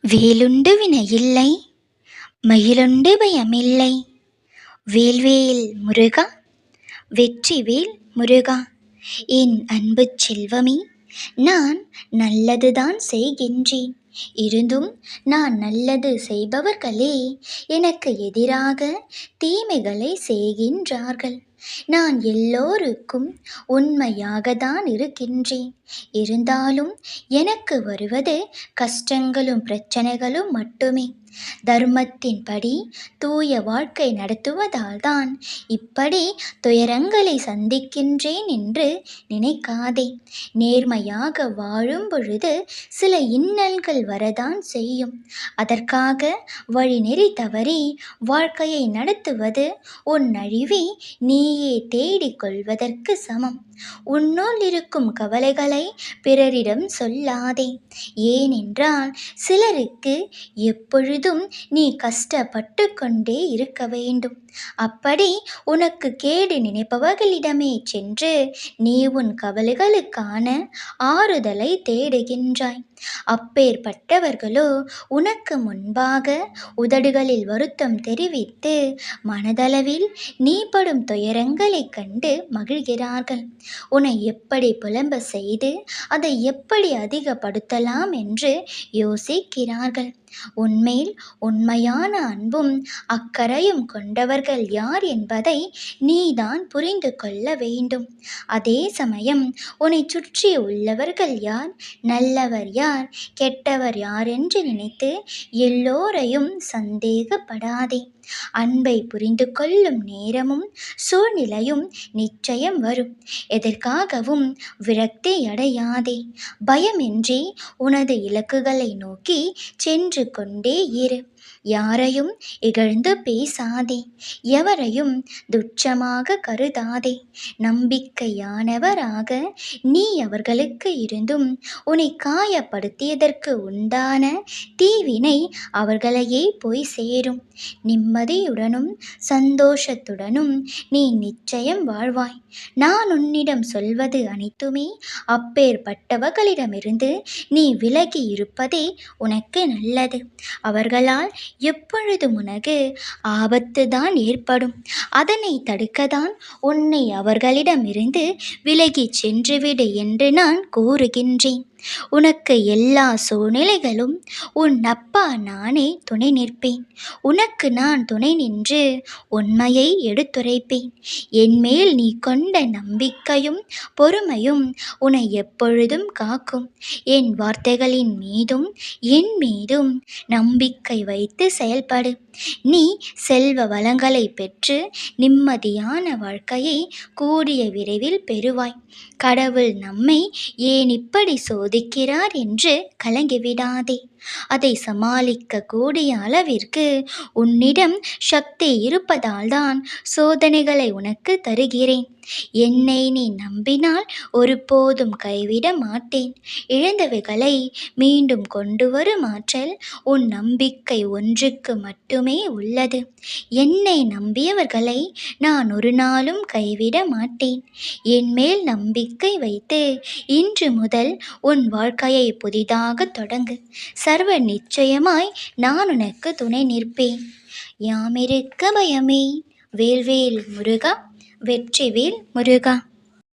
வேலுண்டு வினையில்லை மயிலுண்டு பயமில்லை. வேல்வேல் முருகா வெற்றிவேல் முருகா என் அன்பு செல்வமே நான் நல்லதுதான் செய்கின்றேன். இருந்தும் நான் நல்லது செய்பவர்களே எனக்கு எதிராக தீமைகளை செய்கின்றார்கள். நான் எல்லோருக்கும் உண்மையாக தான் இருக்கின்றேன். இருந்தாலும் எனக்கு வருவது கஷ்டங்களும் பிரச்சனைகளும் மட்டுமே. தர்மத்தின்படி தூய வாழ்க்கை நடத்துவதால் தான் இப்படி துயரங்களை சந்திக்கின்றேன் என்று நினைக்காதே. நேர்மையாக வாழும் பொழுது சில இன்னல்கள் வரதான் செய்யும். அதற்காக வழிநெறி தவறி வாழ்க்கையை நடத்துவது உன் அழிவை நீயே தேடிக் கொள்வதற்கு சமம். உன்னுள் இருக்கும் கவலைகளை பிறரிடம் சொல்லாதே. ஏனென்றால் சிலருக்கு எப்பொழுதும் நீ கஷ்டப்பட்டு கொண்டே இருக்க வேண்டும். அப்படி உனக்கு கேடு நினைப்பவர்களிடமே சென்று நீ உன் கவலைகளுக்கான ஆறுதலை தேடுகின்றாய். பட்டவர்களோ உனக்கு முன்பாக உதடுகளில் வருத்தம் தெரிவித்து மனதளவில் நீ படும் துயரங்களைக் கண்டு மகிழ்கிறார்கள். உன்னை எப்படி புலம்ப செய்து அதை எப்படி அதிகப்படுத்தலாம் என்று யோசிக்கிறார்கள். உன்மேல் உண்மையான அன்பும் அக்கறையும் கொண்டவர்கள் யார் என்பதை நீதான் புரிந்து கொள்ள வேண்டும். அதே சமயம் உன்னை சுற்றி உள்ளவர்கள் யார்? நல்லவர் யார்? கெட்டவர் யார் என்று நினைத்து எல்லோரையும் சந்தேகப்படாதே. அன்பை புரிந்து கொள்ளும் நேரமும் சூழ்நிலையும் நிச்சயம் வரும். எதற்காகவும் விரக்தி அடையாதே. பயமின்றி உனது இலக்குகளை நோக்கி சென்று கொண்டே இரு. யாரையும் இகழ்ந்து பேசாதே. எவரையும் துச்சமாக கருதாதே. நம்பிக்கையானவராக நீ அவர்களுக்கு இருந்தும் உன்னை காயப்படுத்தியதற்கு உண்டான தீவினை அவர்களையே போய் சேரும். நிம்மதியுடனும் சந்தோஷத்துடனும் நீ நிச்சயம் வாழ்வாய். நான் உன்னிடம் சொல்வது அனைத்துமே அப்பேற்பட்டவர்களிடமிருந்து நீ விலகி இருப்பதே உனக்கு நல்லது. அவர்களால் எப்பொழுதும் உனக்கு ஆபத்து தான் ஏற்படும். அதனை தடுக்கத்தான் உன்னை அவர்களிடமிருந்து விலகி சென்றுவிடு என்று நான் கூறுகின்றேன். உனக்கு எல்லா சூழ்நிலைகளும் உன் அப்பா நானே துணை நிற்பேன். உனக்கு நான் துணை நின்று உண்மையை எடுத்துரைப்பேன். என்மேல் நீ கொண்ட நம்பிக்கையும் பொறுமையும் உன்னை எப்பொழுதும் காக்கும். என் வார்த்தைகளின் மீதும் என் மீதும் நம்பிக்கை வைத்து செயல்படு. நீ செல்வ வளங்களை பெற்று நிம்மதியான வாழ்க்கையை கூடிய விரைவில் பெறுவாய். கடவுள் நம்மை ஏன் இப்படி கொதிக்கிறார் என்று கலங்கிவிடாதே அதை சமாளிக்க கூடிய அளவிற்கு உன்னிடம் சக்தி இருப்பதால் தான் சோதனைகளை உனக்கு தருகிறேன். என்னை நீ நம்பினால் ஒருபோதும் கைவிட மாட்டேன். இழந்தவைகளை மீண்டும் கொண்டு வரும் ஆற்றல் உன் நம்பிக்கை ஒன்றுக்கு மட்டுமே உள்ளது. என்னை நம்பியவர்களை நான் ஒரு நாளும் கைவிட மாட்டேன். என் மேல் நம்பிக்கை வைத்து இன்று முதல் உன் வாழ்க்கையை புதிதாக தொடங்கு. சர்வ நிச்சயமாய் நான் உனக்கு துணை நிற்பேன். யாமிருக்க பயமே. வேல்வேல் முருகா. வெற்றிவேல் முருகா.